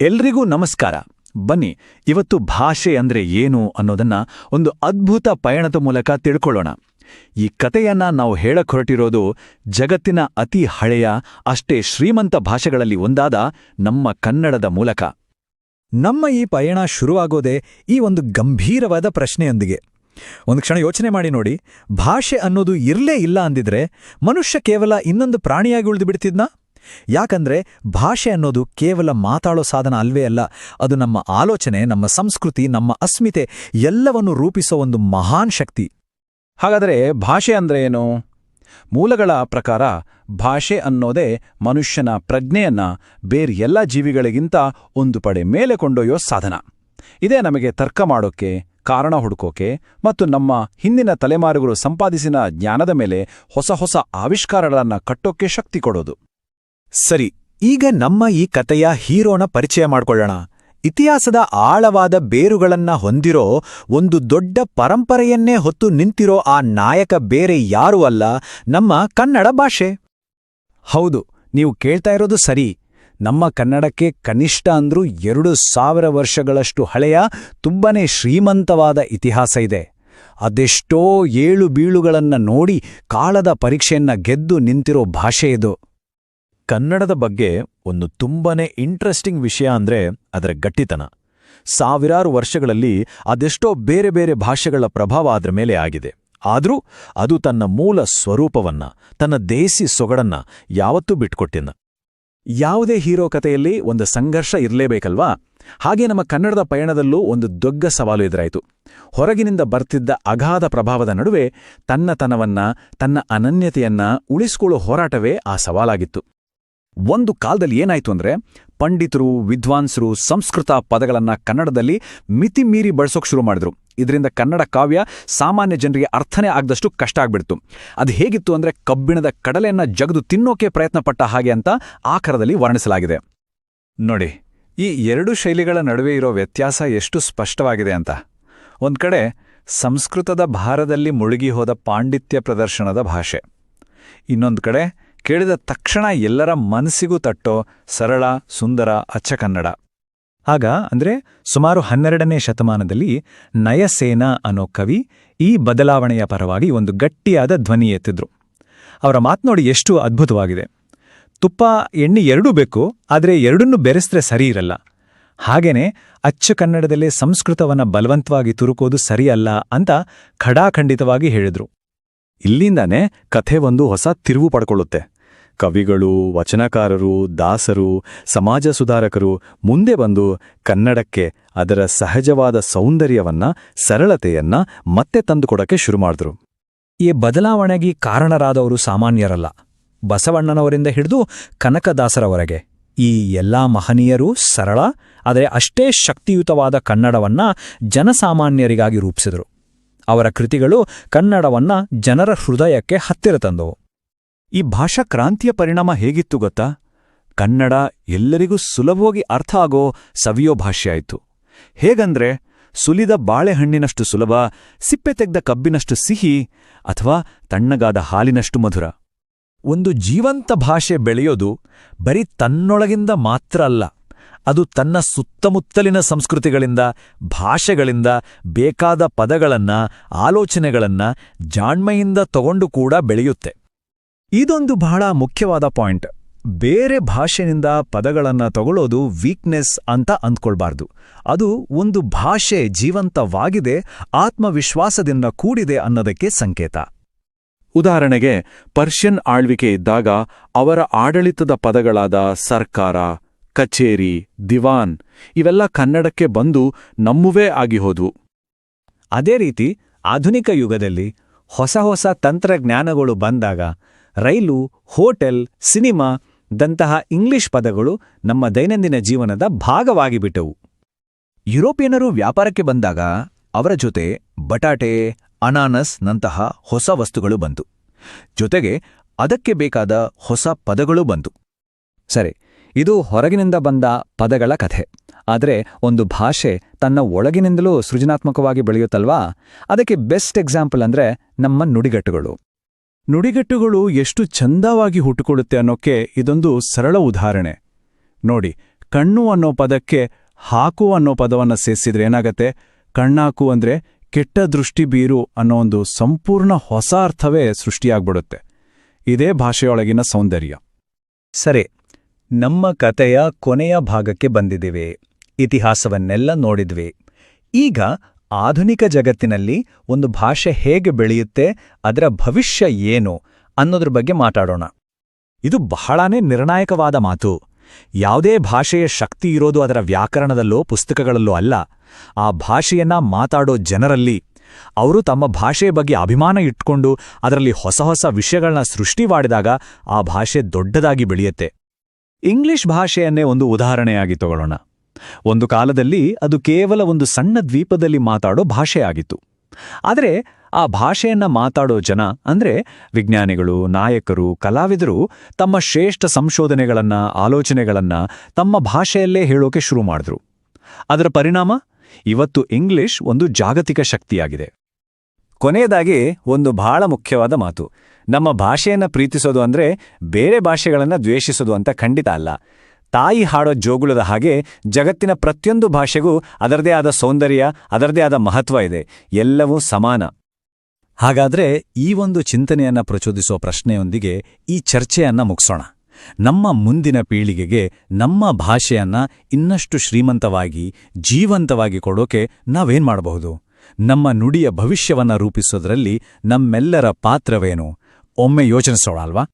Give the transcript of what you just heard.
ಎಲ್ರಿಗೂ ನಮಸ್ಕಾರ. ಬನ್ನಿ, ಇವತ್ತು ಭಾಷೆ ಅಂದ್ರೆ ಏನು ಅನ್ನೋದನ್ನ ಒಂದು ಅದ್ಭುತ ಪಯಣದ ಮೂಲಕ ತಿಳ್ಕೊಳ್ಳೋಣ. ಈ ಕಥೆಯನ್ನ ನಾವು ಹೇಳಕ್ ಹೊರಟಿರೋದು ಜಗತ್ತಿನ ಅತಿ ಹಳೆಯ, ಅಷ್ಟೇ ಶ್ರೀಮಂತ ಭಾಷೆಗಳಲ್ಲಿ ಒಂದಾದ ನಮ್ಮ ಕನ್ನಡದ ಮೂಲಕ. ನಮ್ಮ ಈ ಪಯಣ ಶುರುವಾಗೋದೇ ಈ ಒಂದು ಗಂಭೀರವಾದ ಪ್ರಶ್ನೆಯೊಂದಿಗೆ. ಒಂದು ಕ್ಷಣ ಯೋಚನೆ ಮಾಡಿ ನೋಡಿ, ಭಾಷೆ ಅನ್ನೋದು ಇರಲೇ ಇಲ್ಲ ಅಂದಿದ್ರೆ ಮನುಷ್ಯ ಕೇವಲ ಇನ್ನೊಂದು ಪ್ರಾಣಿಯಾಗಿ ಉಳಿದು ಬಿಡ್ತಿದ್ನಾ? ಯಾಕಂದ್ರೆ ಭಾಷೆ ಅನ್ನೋದು ಕೇವಲ ಮಾತಾಡೋ ಸಾಧನ ಅಲ್ವೇ ಅಲ್ಲ, ಅದು ನಮ್ಮ ಆಲೋಚನೆ, ನಮ್ಮ ಸಂಸ್ಕೃತಿ, ನಮ್ಮ ಅಸ್ಮಿತೆ ಎಲ್ಲವನ್ನು ರೂಪಿಸೋ ಒಂದು ಮಹಾನ್ ಶಕ್ತಿ. ಹಾಗಾದರೆ ಭಾಷೆ ಅಂದ್ರೆ ಏನು? ಮೂಲಗಳ ಪ್ರಕಾರ ಭಾಷೆ ಅನ್ನೋದೇ ಮನುಷ್ಯನ ಪ್ರಜ್ಞೆಯನ್ನ ಬೇರೆ ಎಲ್ಲ ಜೀವಿಗಳಿಗಿಂತ ಒಂದು ಪಡೆ ಮೇಲೆ ಕೊಂಡೊಯ್ಯೋ ಸಾಧನ. ಇದೇ ನಮಗೆ ತರ್ಕ ಮಾಡೋಕೆ, ಕಾರಣ ಹುಡುಕೋಕೆ ಮತ್ತು ನಮ್ಮ ಹಿಂದಿನ ತಲೆಮಾರುಗಳು ಸಂಪಾದಿಸಿದ ಜ್ಞಾನದ ಮೇಲೆ ಹೊಸ ಹೊಸ ಆವಿಷ್ಕಾರಗಳನ್ನು ಕಟ್ಟೋಕೆ ಶಕ್ತಿ ಕೊಡೋದು. ಸರಿ, ಈಗ ನಮ್ಮ ಈ ಕತೆಯ ಹೀರೋನ ಪರಿಚಯ ಮಾಡ್ಕೊಳ್ಳೋಣ. ಇತಿಹಾಸದ ಆಳವಾದ ಬೇರುಗಳನ್ನ ಹೊಂದಿರೋ ಒಂದು ದೊಡ್ಡ ಪರಂಪರೆಯನ್ನೇ ಹೊತ್ತು ನಿಂತಿರೋ ಆ ನಾಯಕ ಬೇರೆ ಯಾರೂ ಅಲ್ಲ, ನಮ್ಮ ಕನ್ನಡ ಭಾಷೆ. ಹೌದು, ನೀವು ಕೇಳ್ತಾ ಇರೋದು ಸರಿ. ನಮ್ಮ ಕನ್ನಡಕ್ಕೆ ಕನಿಷ್ಠ ಅಂದ್ರೂ ಎರಡು ಸಾವಿರ ವರ್ಷಗಳಷ್ಟು ಹಳೆಯ, ತುಂಬನೇ ಶ್ರೀಮಂತವಾದ ಇತಿಹಾಸ ಇದೆ. ಅದೆಷ್ಟೋ ಏಳು ಬೀಳುಗಳನ್ನ ನೋಡಿ ಕಾಳದ ಪರೀಕ್ಷೆಯನ್ನ ಗೆದ್ದು ನಿಂತಿರೋ ಭಾಷೆ ಇದು. ಕನ್ನಡದ ಬಗ್ಗೆ ಒಂದು ತುಂಬಾನೇ ಇಂಟ್ರೆಸ್ಟಿಂಗ್ ವಿಷಯ ಅಂದ್ರೆ ಅದರ ಗಟ್ಟಿತನ. ಸಾವಿರಾರು ವರ್ಷಗಳಲ್ಲಿ ಅದೆಷ್ಟೋ ಬೇರೆ ಬೇರೆ ಭಾಷೆಗಳ ಪ್ರಭಾವ ಅದರ ಮೇಲೆ ಆಗಿದೆ. ಆದರೂ ಅದು ತನ್ನ ಮೂಲ ಸ್ವರೂಪವನ್ನ, ತನ್ನ ದೇಸಿ ಸೊಗಡನ್ನ ಯಾವತ್ತೂ ಬಿಟ್ಕೊಟ್ಟಿಲ್ಲ. ಯಾವುದೇ ಹೀರೋ ಕಥೆಯಲ್ಲಿ ಒಂದು ಸಂಘರ್ಷ ಇರಲೇಬೇಕಲ್ವಾ? ಹಾಗೆ ನಮ್ಮ ಕನ್ನಡದ ಪಯಣದಲ್ಲೂ ಒಂದು ದೊಡ್ಡ ಸವಾಲು ಎದುರಾಯಿತು. ಹೊರಗಿನಿಂದ ಬರ್ತಿದ್ದ ಅಗಾಧ ಪ್ರಭಾವದ ನಡುವೆ ತನ್ನತನವನ್ನ, ತನ್ನ ಅನನ್ಯತೆಯನ್ನ ಉಳಿಸ್ಕೊಳ್ಳೋ ಹೋರಾಟವೇ ಆ ಸವಾಲಾಗಿತ್ತು. ಒಂದು ಕಾಲದಲ್ಲಿ ಏನಾಯ್ತು ಅಂದ್ರೆ ಪಂಡಿತರು, ವಿದ್ವಾಂಸರು, ಸಂಸ್ಕೃತ ಪದಗಳನ್ನ ಕನ್ನಡದಲ್ಲಿ ಮಿತಿ ಮೀರಿ ಬಳಸೋಕೆ ಶುರು ಮಾಡಿದ್ರು. ಇದರಿಂದ ಕನ್ನಡ ಕಾವ್ಯ ಸಾಮಾನ್ಯ ಜನರಿಗೆ ಅರ್ಥನೇ ಆಗದಷ್ಟು ಕಷ್ಟ ಆಗ್ಬಿಡ್ತು. ಅದು ಹೇಗಿತ್ತು ಅಂದ್ರೆ ಕಬ್ಬಿಣದ ಕಡಲೆಯನ್ನು ಜಗದು ತಿನ್ನೋಕೆ ಪ್ರಯತ್ನ ಪಟ್ಟ ಹಾಗೆ ಅಂತ ಆಕರದಲ್ಲಿ ವರ್ಣಿಸಲಾಗಿದೆ. ನೋಡಿ, ಈ ಎರಡು ಶೈಲಿಗಳ ನಡುವೆ ಇರೋ ವ್ಯತ್ಯಾಸ ಎಷ್ಟು ಸ್ಪಷ್ಟವಾಗಿದೆ ಅಂತ. ಒಂದು ಕಡೆ ಸಂಸ್ಕೃತದ ಭಾರದಲ್ಲಿ ಮುಳುಗಿ ಹೋದ ಪಾಂಡಿತ್ಯ ಪ್ರದರ್ಶನದ ಭಾಷೆ. ಇನ್ನೊಂದು ಕಡೆ ಕೇಳಿದ ತಕ್ಷಣ ಎಲ್ಲರ ಮನಸ್ಸಿಗೂ ತಟ್ಟೋ ಸರಳ, ಸುಂದರ, ಅಚ್ಚ ಕನ್ನಡ. ಆಗ ಅಂದ್ರೆ ಸುಮಾರು ಹನ್ನೆರಡನೇ ಶತಮಾನದಲ್ಲಿ ನಯಸೇನ ಅನ್ನೋ ಕವಿ ಈ ಬದಲಾವಣೆಯ ಪರವಾಗಿ ಒಂದು ಗಟ್ಟಿಯಾದ ಧ್ವನಿ ಎತ್ತಿದ್ರು. ಅವರ ಮಾತ್ನೋಡಿ ಎಷ್ಟು ಅದ್ಭುತವಾಗಿದೆ. ತುಪ್ಪ ಎಣ್ಣೆ ಎರಡೂ ಬೇಕು, ಆದರೆ ಎರಡನ್ನೂ ಬೆರೆಸಿದ್ರೆ ಸರಿ ಇರಲ್ಲ. ಹಾಗೇನೆ ಅಚ್ಚ ಕನ್ನಡದಲ್ಲೇ ಸಂಸ್ಕೃತವನ್ನ ಬಲವಂತವಾಗಿ ತುರುಕೋದು ಸರಿಯಲ್ಲ ಅಂತ ಖಡಾಖಂಡಿತವಾಗಿ ಹೇಳಿದ್ರು. ಇಲ್ಲಿಂದಾನೇ ಕಥೆ ಒಂದು ಹೊಸ ತಿರುವು ಪಡ್ಕೊಳ್ಳುತ್ತೆ. ಕವಿಗಳು, ವಚನಕಾರರು, ದಾಸರು, ಸಮಾಜ ಸುಧಾರಕರು ಮುಂದೆ ಬಂದು ಕನ್ನಡಕ್ಕೆ ಅದರ ಸಹಜವಾದ ಸೌಂದರ್ಯವನ್ನ, ಸರಳತೆಯನ್ನ ಮತ್ತೆ ತಂದುಕೊಡಕ್ಕೆ ಶುರು ಮಾಡಿದ್ರು. ಈ ಬದಲಾವಣೆಗೆ ಕಾರಣರಾದವರು ಸಾಮಾನ್ಯರಲ್ಲ. ಬಸವಣ್ಣನವರಿಂದ ಹಿಡಿದು ಕನಕದಾಸರವರೆಗೆ. ಈ ಎಲ್ಲಾ ಮಹನೀಯರು ಸರಳ, ಆದರೆ ಅಷ್ಟೇ ಶಕ್ತಿಯುತವಾದ ಕನ್ನಡವನ್ನ ಜನಸಾಮಾನ್ಯರಿಗಾಗಿ ರೂಪಿಸಿದರು. ಅವರ ಕೃತಿಗಳು ಕನ್ನಡವನ್ನ ಜನರ ಹೃದಯಕ್ಕೆ ಹತ್ತಿರ ತಂದವು. ಈ ಭಾಷಾ ಕ್ರಾಂತಿಯ ಪರಿಣಾಮ ಹೇಗಿತ್ತು ಗೊತ್ತಾ? ಕನ್ನಡ ಎಲ್ಲರಿಗೂ ಸುಲಭವಾಗಿ ಅರ್ಥ ಆಗೋ ಸವಿಯೋ ಭಾಷೆಯಾಯಿತು ಹೇಗಂದ್ರೆ, ಸುಲಿದ ಬಾಳೆಹಣ್ಣಿನಷ್ಟು ಸುಲಭ, ಸಿಪ್ಪೆ ತೆಗ್ದ ಕಬ್ಬಿನಷ್ಟು ಸಿಹಿ, ಅಥವಾ ತಣ್ಣಗಾದ ಹಾಲಿನಷ್ಟು ಮಧುರ. ಒಂದು ಜೀವಂತ ಭಾಷೆ ಬೆಳೆಯೋದು ಬರೀ ತನ್ನೊಳಗಿಂದ ಮಾತ್ರ ಅಲ್ಲ, ಅದು ತನ್ನ ಸುತ್ತಮುತ್ತಲಿನ ಸಂಸ್ಕೃತಿಗಳಿಂದ, ಭಾಷೆಗಳಿಂದ ಬೇಕಾದ ಪದಗಳನ್ನ, ಆಲೋಚನೆಗಳನ್ನ ಜಾಣ್ಮೆಯಿಂದ ತಗೊಂಡು ಕೂಡ ಬೆಳೆಯುತ್ತೆ. ಇದೊಂದು ಬಹಳ ಮುಖ್ಯವಾದ ಪಾಯಿಂಟ್. ಬೇರೆ ಭಾಷೆನಿಂದ ಪದಗಳನ್ನ ತಗೊಳ್ಳೋದು ವೀಕ್ನೆಸ್ ಅಂತ ಅಂದ್ಕೊಳ್ಬಾರ್ದು. ಅದು ಒಂದು ಭಾಷೆ ಜೀವಂತವಾಗಿದೆ, ಆತ್ಮವಿಶ್ವಾಸದಿಂದ ಕೂಡಿದೆ ಅನ್ನೋದಕ್ಕೆ ಸಂಕೇತ. ಉದಾಹರಣೆಗೆ, ಪರ್ಷಿಯನ್ ಆಳ್ವಿಕೆ ಇದ್ದಾಗ ಅವರ ಆಡಳಿತದ ಪದಗಳಾದ ಸರ್ಕಾರ, ಕಚೇರಿ, ದಿವಾನ್ ಇವೆಲ್ಲ ಕನ್ನಡಕ್ಕೆ ಬಂದು ನಮ್ಮುವೇ ಆಗಿಹೋದು ಅದೇ ರೀತಿ, ಆಧುನಿಕ ಯುಗದಲ್ಲಿ ಹೊಸ ಹೊಸ ತಂತ್ರಜ್ಞಾನಗಳು ಬಂದಾಗ ರೈಲು, ಹೋಟೆಲ್, ಸಿನಿಮಾ ದಂತಹ ಇಂಗ್ಲಿಷ್ ಪದಗಳು ನಮ್ಮ ದೈನಂದಿನ ಜೀವನದ ಭಾಗವಾಗಿಬಿಟ್ಟವು. ಯುರೋಪಿಯನರು ವ್ಯಾಪಾರಕ್ಕೆ ಬಂದಾಗ ಅವರ ಜೊತೆ ಬಟಾಟೆ, ಅನಾನಸ್ ನಂತಹ ಹೊಸ ವಸ್ತುಗಳು ಬಂತು. ಜೊತೆಗೆ ಅದಕ್ಕೆ ಬೇಕಾದ ಹೊಸ ಪದಗಳು ಬಂತು. ಸರಿ, ಇದು ಹೊರಗಿನಿಂದ ಬಂದ ಪದಗಳ ಕಥೆ. ಆದರೆ ಒಂದು ಭಾಷೆ ತನ್ನ ಒಳಗಿನಿಂದಲೂ ಸೃಜನಾತ್ಮಕವಾಗಿ ಬೆಳೆಯುತ್ತಲ್ವಾ? ಅದಕ್ಕೆ ಬೆಸ್ಟ್ ಎಕ್ಸಾಂಪಲ್ ಅಂದ್ರೆ ನಮ್ಮ ನುಡಿಗಟ್ಟುಗಳು. ನುಡಿಗಟ್ಟುಗಳು ಎಷ್ಟು ಚಂದವಾಗಿ ಹುಟ್ಟುಕೊಳ್ಳುತ್ತೆ ಅನ್ನೋಕ್ಕೆ ಇದೊಂದು ಸರಳ ಉದಾಹರಣೆ. ನೋಡಿ, ಕಣ್ಣು ಅನ್ನೋ ಪದಕ್ಕೆ ಹಾಕು ಅನ್ನೋ ಪದವನ್ನು ಸೇರಿಸಿದ್ರೆ ಏನಾಗತ್ತೆ? ಕಣ್ಣಾಕು ಅಂದ್ರೆ ಕೆಟ್ಟ ದೃಷ್ಟಿ ಬೀರು ಅನ್ನೋ ಒಂದು ಸಂಪೂರ್ಣ ಹೊಸ ಅರ್ಥವೇ ಸೃಷ್ಟಿಯಾಗ್ಬಿಡುತ್ತೆ. ಇದೇ ಭಾಷೆಯೊಳಗಿನ ಸೌಂದರ್ಯ. ಸರಿ, ನಮ್ಮ ಕತೆಯ ಕೊನೆಯ ಭಾಗಕ್ಕೆ ಬಂದಿದ್ದೇವೆ. ಇತಿಹಾಸವನ್ನೆಲ್ಲ ನೋಡಿದ್ವಿ. ಈಗ ಆಧುನಿಕ ಜಗತ್ತಿನಲ್ಲಿ ಒಂದು ಭಾಷೆ ಹೇಗೆ ಬೆಳೆಯುತ್ತೆ, ಅದರ ಭವಿಷ್ಯ ಏನು ಅನ್ನೋದ್ರ ಬಗ್ಗೆ ಮಾತಾಡೋಣ. ಇದು ಬಹಳಾನೇ ನಿರ್ಣಾಯಕವಾದ ಮಾತು. ಯಾವುದೇ ಭಾಷೆಯ ಶಕ್ತಿ ಇರೋದು ಅದರ ವ್ಯಾಕರಣದಲ್ಲೋ ಪುಸ್ತಕಗಳಲ್ಲೋ ಅಲ್ಲ. ಆ ಭಾಷೆಯನ್ನ ಮಾತಾಡೋ ಜನರಲ್ಲಿ ಅವರು ತಮ್ಮ ಭಾಷೆಯ ಬಗ್ಗೆ ಅಭಿಮಾನ ಇಟ್ಕೊಂಡು ಅದರಲ್ಲಿ ಹೊಸ ಹೊಸ ವಿಷಯಗಳನ್ನ ಸೃಷ್ಟಿ ಮಾಡಿದಾಗ ಆ ಭಾಷೆ ದೊಡ್ಡದಾಗಿ ಬೆಳೆಯುತ್ತೆ. ಇಂಗ್ಲಿಷ್ ಭಾಷೆಯನ್ನೇ ಒಂದು ಉದಾಹರಣೆಯಾಗಿ ತಗೊಳ್ಳೋಣ. ಒಂದು ಕಾಲದಲ್ಲಿ ಅದು ಕೇವಲ ಒಂದು ಸಣ್ಣ ದ್ವೀಪದಲ್ಲಿ ಮಾತಾಡೋ ಭಾಷೆಯಾಗಿತ್ತು. ಆದರೆ ಆ ಭಾಷೆಯನ್ನ ಮಾತಾಡೋ ಜನ, ಅಂದ್ರೆ ವಿಜ್ಞಾನಿಗಳು, ನಾಯಕರು, ಕಲಾವಿದರು, ತಮ್ಮ ಶ್ರೇಷ್ಠ ಸಂಶೋಧನೆಗಳನ್ನ, ಆಲೋಚನೆಗಳನ್ನ ತಮ್ಮ ಭಾಷೆಯಲ್ಲೇ ಹೇಳೋಕೆ ಶುರು ಮಾಡಿದ್ರು. ಅದರ ಪರಿಣಾಮ? ಇವತ್ತು ಇಂಗ್ಲಿಷ್ ಒಂದು ಜಾಗತಿಕ ಶಕ್ತಿಯಾಗಿದೆ. ಕೊನೆಯದಾಗಿ ಒಂದು ಬಹಳ ಮುಖ್ಯವಾದ ಮಾತು. ನಮ್ಮ ಭಾಷೆಯನ್ನು ಪ್ರೀತಿಸೋದು ಅಂದ್ರೆ ಬೇರೆ ಭಾಷೆಗಳನ್ನು ದ್ವೇಷಿಸೋದು ಅಂತ ಖಂಡಿತ ಅಲ್ಲ. ತಾಯಿ ಹಾಡೋ ಜೋಗುಳದ ಹಾಗೆ ಜಗತ್ತಿನ ಪ್ರತಿಯೊಂದು ಭಾಷೆಗೂ ಅದರದೇ ಆದ ಸೌಂದರ್ಯ, ಅದರದೇ ಆದ ಮಹತ್ವ ಇದೆ. ಎಲ್ಲವೂ ಸಮಾನ. ಹಾಗಾದ್ರೆ ಈ ಒಂದು ಚಿಂತನೆಯನ್ನ ಪ್ರಚೋದಿಸೋ ಪ್ರಶ್ನೆಯೊಂದಿಗೆ ಈ ಚರ್ಚೆಯನ್ನ ಮುಗಿಸೋಣ. ನಮ್ಮ ಮುಂದಿನ ಪೀಳಿಗೆಗೆ ನಮ್ಮ ಭಾಷೆಯನ್ನ ಇನ್ನಷ್ಟು ಶ್ರೀಮಂತವಾಗಿ, ಜೀವಂತವಾಗಿ ಕೊಡೋಕೆ ನಾವೇನ್ ಮಾಡಬಹುದು? ನಮ್ಮ ನುಡಿಯ ಭವಿಷ್ಯವನ್ನ ರೂಪಿಸೋದ್ರಲ್ಲಿ ನಮ್ಮೆಲ್ಲರ ಪಾತ್ರವೇನು? ಒಮ್ಮೆ ಯೋಚನಿಸೋಣ ಅಲ್ವಾ?